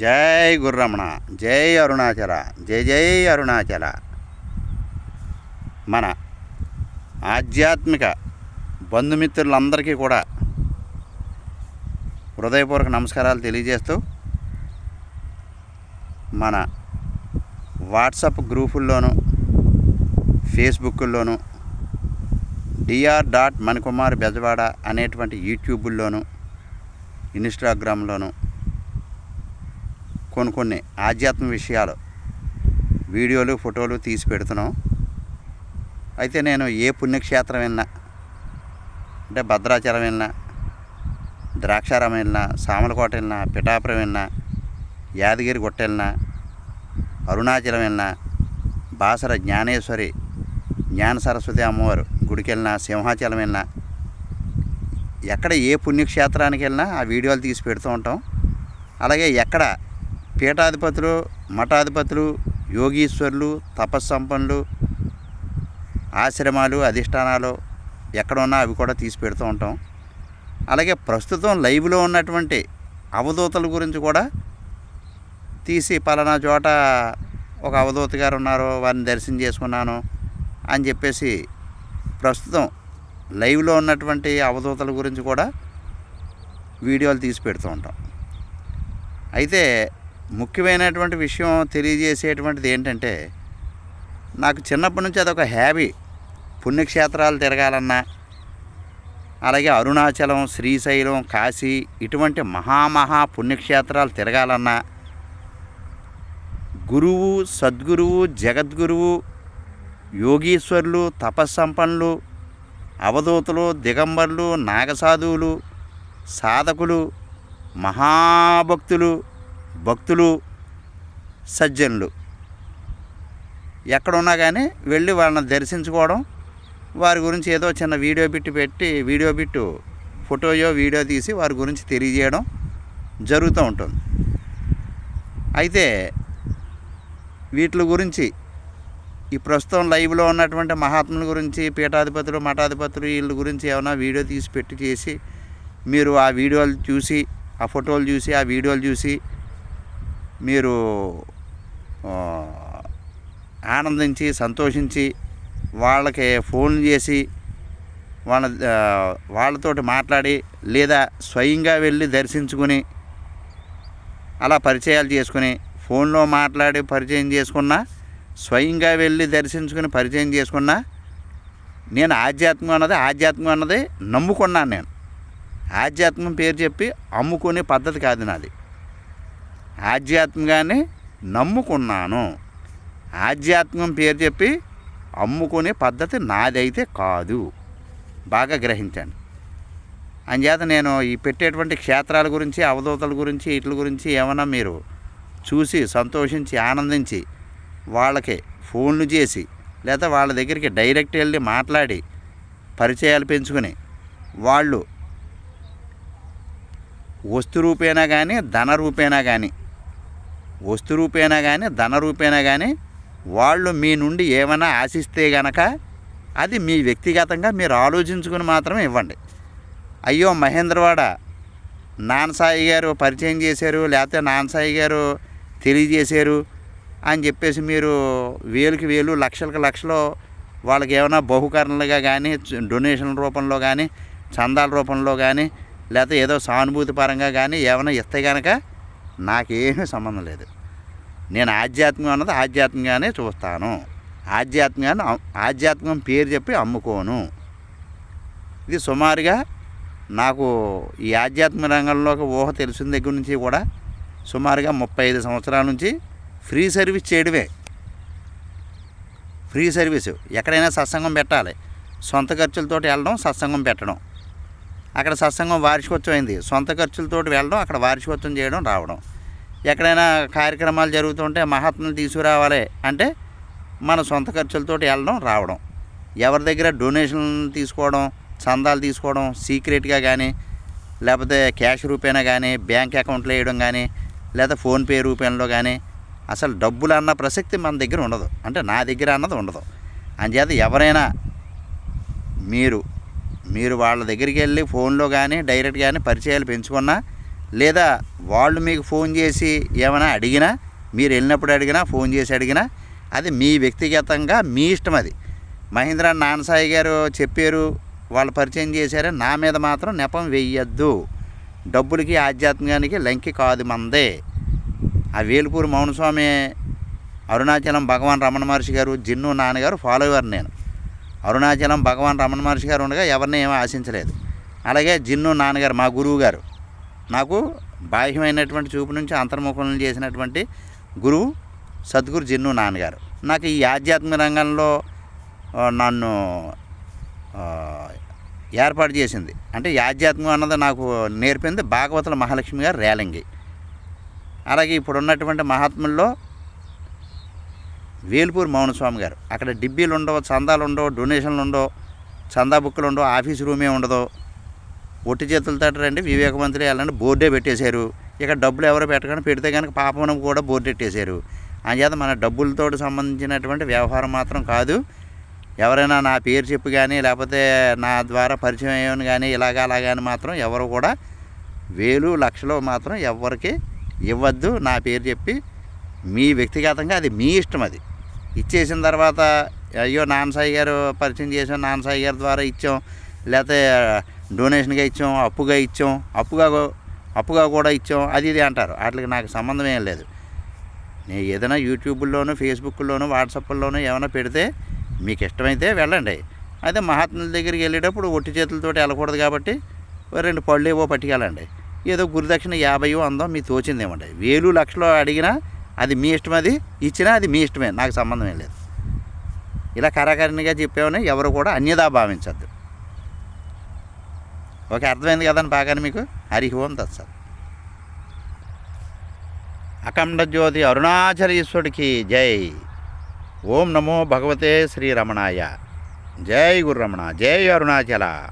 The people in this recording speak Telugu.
జై గుర్రమణ జై అరుణాచల జై జై అరుణాచల. మన ఆధ్యాత్మిక బంధుమిత్రులందరికీ కూడా హృదయపూర్వక నమస్కారాలు తెలియజేస్తూ మన వాట్సాప్ గ్రూపుల్లోనూ ఫేస్బుక్లోనూ D R dot Manikumar Bezawada అనేటువంటి యూట్యూబుల్లోనూ ఇన్స్టాగ్రామ్లోనూ కొన్ని కొన్ని ఆధ్యాత్మిక విషయాలు వీడియోలు ఫోటోలు తీసి పెడుతున్నాం. అయితే నేను ఏ పుణ్యక్షేత్రం వెళ్ళినా అంటే భద్రాచలం వెళ్ళినా ద్రాక్షారం వెళ్ళినా సామలకోట వెళ్ళినా పిఠాపురం వెళ్ళినా యాదగిరి గుట్ట వెళ్ళినా అరుణాచలం వెళ్ళినా బాసర జ్ఞానేశ్వరి జ్ఞాన సరస్వతి అమ్మవారు గుడికి వెళ్ళినా సింహాచలం వెళ్ళినా ఎక్కడ ఏ పుణ్యక్షేత్రానికి వెళ్ళినా ఆ వీడియోలు తీసి పెడుతూ ఉంటాం. అలాగే ఎక్కడ పీఠాధిపతులు మఠాధిపతులు యోగీశ్వరులు తపస్సంపన్నులు ఆశ్రమాలు అధిష్టానాలు ఎక్కడ ఉన్నా అవి కూడా తీసి పెడుతూ ఉంటాం. అలాగే ప్రస్తుతం లైవ్లో ఉన్నటువంటి అవధూతల గురించి కూడా తీసి పలానా చోట ఒక అవధూత గారు ఉన్నారు వారిని దర్శనం చేసుకున్నాను అని చెప్పేసి ప్రస్తుతం లైవ్లో ఉన్నటువంటి అవధూతల గురించి కూడా వీడియోలు తీసి పెడుతూ ఉంటాం. అయితే ముఖ్యమైనటువంటి విషయం తెలియజేసేటువంటిది ఏంటంటే నాకు చిన్నప్పటి నుంచి అదొక హ్యాబీ. పుణ్యక్షేత్రాలు తిరగాలన్నా అలాగే అరుణాచలం శ్రీశైలం కాశీ ఇటువంటి మహామహా పుణ్యక్షేత్రాలు తిరగాలన్నా గురువు సద్గురువు జగద్గురువు యోగీశ్వరులు తపస్సంపన్నులు అవధూతులు దిగంబరులు నాగసాధువులు సాధకులు మహాభక్తులు భక్తులు సజ్జనులు. ఎక్కడున్నా కానీ వెళ్ళి వాళ్ళని దర్శించుకోవడం వారి గురించి ఏదో చిన్న వీడియో బిట్టు పెట్టి వీడియో బిట్టు ఫోటోయో వీడియో తీసి వారి గురించి తెలియజేయడం జరుగుతూ ఉంటుంది. అయితే వీటి గురించి ఈ ప్రస్తుతం లైవ్లో ఉన్నటువంటి మహాత్ముల గురించి పీఠాధిపతులు మఠాధిపతులు వీళ్ళ గురించి ఏమైనా వీడియో తీసి పెట్టి చేసి మీరు ఆ వీడియోలు చూసి ఆ ఫోటోలు చూసి ఆ వీడియోలు చూసి మీరు ఆనందించి సంతోషించి వాళ్ళకి ఫోన్ చేసి వాళ్ళ వాళ్ళతోటి మాట్లాడి లేదా స్వయంగా వెళ్ళి దర్శించుకుని అలా పరిచయాలు చేసుకుని ఫోన్లో మాట్లాడి పరిచయం చేసుకున్నా స్వయంగా వెళ్ళి దర్శించుకుని పరిచయం చేసుకున్నా నేను ఆధ్యాత్మం అన్నది ఆధ్యాత్మం అన్నది నమ్ముకున్నాను నేను. ఆధ్యాత్మం పేరు చెప్పి అమ్ముకునే పద్ధతి కాదు నాది. ఆధ్యాత్మికాన్ని నమ్ముకున్నాను. ఆధ్యాత్మం పేరు చెప్పి అమ్ముకునే పద్ధతి నాదైతే కాదు. బాగా గ్రహించాను. అంచేత నేను ఈ పెట్టేటువంటి క్షేత్రాల గురించి అవధూతల గురించి వీటి గురించి ఏమైనా మీరు చూసి సంతోషించి ఆనందించి వాళ్ళకి ఫోన్లు చేసి లేదా వాళ్ళ దగ్గరికి డైరెక్ట్ వెళ్ళి మాట్లాడి పరిచయాలు పెంచుకుని వాళ్ళు వస్తు రూపేనా కానీ ధన రూపేనా కానీ వస్తు రూపేనా కానీ ధన రూపేనా కానీ వాళ్ళు మీ నుండి ఏమైనా ఆశిస్తే గనక అది మీ వ్యక్తిగతంగా మీరు ఆలోచించుకుని మాత్రమే ఇవ్వండి. అయ్యో మహేంద్రవాడ నాన్నసాయి గారు పరిచయం చేశారు లేకపోతే నాన్నసాయి గారు తెలియజేశారు అని చెప్పేసి మీరు వేలుకి వేలు లక్షలకు లక్షలు వాళ్ళకి ఏమైనా బహుకరణలుగా కానీ డొనేషన్ రూపంలో కానీ చందాల రూపంలో కానీ లేకపోతే ఏదో సానుభూతి పరంగా కానీ ఏమైనా ఇస్తే కనుక నాకేమీ సంబంధం లేదు. నేను ఆధ్యాత్మికం అన్నది ఆధ్యాత్మికంగానే చూస్తాను. ఆధ్యాత్మికాన్ని ఆధ్యాత్మికం పేరు చెప్పి అమ్ముకోను. ఇది సుమారుగా నాకు ఈ ఆధ్యాత్మిక రంగంలోకి ఊహ తెలిసిన దగ్గర నుంచి కూడా సుమారుగా ముప్పై ఐదు సంవత్సరాల నుంచి ఫ్రీ సర్వీస్ చేయడమే. Free service. ఎక్కడైనా సత్సంగం పెట్టాలి. సొంత ఖర్చులతోటి వెళ్ళడం సత్సంగం పెట్టడం. అక్కడ సత్సంగం వార్షికోత్సవం అయింది. సొంత ఖర్చులతో వెళ్ళడం అక్కడ వార్షికోత్సవం చేయడం రావడం. ఎక్కడైనా కార్యక్రమాలు జరుగుతుంటే మహాత్ములు తీసుకురావాలి అంటే మన సొంత ఖర్చులతోటి వెళ్ళడం రావడం. ఎవరి దగ్గర డొనేషన్ తీసుకోవడం చందాలు తీసుకోవడం సీక్రెట్గా కానీ లేకపోతే క్యాష్ రూపేనా కానీ బ్యాంక్ అకౌంట్లో వేయడం కానీ లేదా ఫోన్పే రూపంలో కానీ అసలు డబ్బులు అన్న ప్రసక్తి మన దగ్గర ఉండదు. అంటే నా దగ్గర అన్నది ఉండదు. అంచేత ఎవరైనా మీరు మీరు వాళ్ళ దగ్గరికి వెళ్ళి ఫోన్లో కానీ డైరెక్ట్ కానీ పరిచయాలు పెంచుకున్నా లేదా వాళ్ళు మీకు ఫోన్ చేసి ఏమైనా అడిగినా మీరు వెళ్ళినప్పుడు అడిగినా ఫోన్ చేసి అడిగినా అది మీ వ్యక్తిగతంగా మీ ఇష్టం అది. మహేంద్ర నాన్నసాయి గారు చెప్పారు వాళ్ళు పరిచయం చేశారు నా మీద మాత్రం నెపం వెయ్యొద్దు డబ్బులకి ఆధ్యాత్మికానికి లంకి కాదు మందే. ఆ వేలుపూరు మౌనస్వామి అరుణాచలం భగవాన్ రమణ మహర్షి గారు జిన్ను నాన్నగారు ఫాలోవర్ నేను. అరుణాచలం భగవాన్ రమణ మహర్షి గారు ఉండగా ఎవరిని ఏమీ ఆశించలేదు. అలాగే జిన్ను నాన్నగారు మా గురువు గారు నాకు బాహ్యమైనటువంటి చూపు నుంచి అంతర్ముఖం చేసినటువంటి గురువు సద్గురు జిన్ను నాన్నగారు. నాకు ఈ ఆధ్యాత్మిక రంగంలో నన్ను ఏర్పాటు చేసింది. అంటే ఆధ్యాత్మికం అన్నది నాకు నేర్పింది భాగవతుల మహాలక్ష్మి గారు రేలంగి. అలాగే ఇప్పుడు ఉన్నటువంటి మహాత్ముల్లో వేల్పూర్ మౌనస్వామి గారు. అక్కడ డిబ్బీలు ఉండవు చందాలు ఉండవు డొనేషన్లు ఉండవు చందా బుక్కులు ఉండవు ఆఫీస్ రూమే ఉండదు. ఒట్టి చేతులతో రండి వివేకవంతులు వెళ్ళండి. బోర్డే పెట్టేశారు. ఇక డబ్బులు ఎవరు పెట్టకుండా పెడితే కనుక పాపనం కూడా బోర్డు పెట్టేశారు అంచేత మన డబ్బులతో సంబంధించినటువంటి వ్యవహారం మాత్రం కాదు. ఎవరైనా నా పేరు చెప్పు కానీ లేకపోతే నా ద్వారా పరిచయం అయ్యాను కానీ ఇలాగ అలాగా అని మాత్రం ఎవరు కూడా వేలు లక్షలు మాత్రం ఎవరికి ఇవ్వద్దు. నా పేరు చెప్పి మీ వ్యక్తిగతంగా అది మీ ఇష్టం అది. ఇచ్చేసిన తర్వాత అయ్యో నాన్నసాయి గారు పరిచయం చేసాం నాన్నసాయి గారి ద్వారా ఇచ్చాం. లేకపోతే డొనేషన్గా ఇచ్చాం అప్పుగా ఇచ్చాం అప్పుగా అప్పుగా కూడా ఇచ్చాం అది ఇది అంటారు. వాటికి నాకు సంబంధం ఏం లేదు. నేను ఏదైనా యూట్యూబ్లోనూ ఫేస్బుక్లోనూ వాట్సాప్లోనూ ఏమైనా పెడితే మీకు ఇష్టమైతే వెళ్ళండి. అదే మహాత్ముల దగ్గరికి వెళ్ళేటప్పుడు ఒట్టి చేతులతోటి వెళ్ళకూడదు కాబట్టి రెండు పళ్ళు ఏవో పట్టుకెళ్ళండి. ఏదో గురుదక్షిణ యాభైయో అందో మీ తోచింది ఇవ్వండి వేలు లక్షలు అడిగినా అది మీ ఇష్టం అది ఇచ్చినా అది మీ ఇష్టమే నాకు సంబంధం ఏం లేదు. ఇలా కరాకరణిగా చెప్పామని ఎవరు కూడా అన్యదా భావించద్దు. ఓకే అర్థమైంది కదండి బాగానే మీకు? హరి ఓం తత్సత్. అఖండ జ్యోతి అరుణాచలీశ్వరుడికి జై. ఓం నమో భగవతే శ్రీరమణాయ జై గురు రమణ జై అరుణాచల.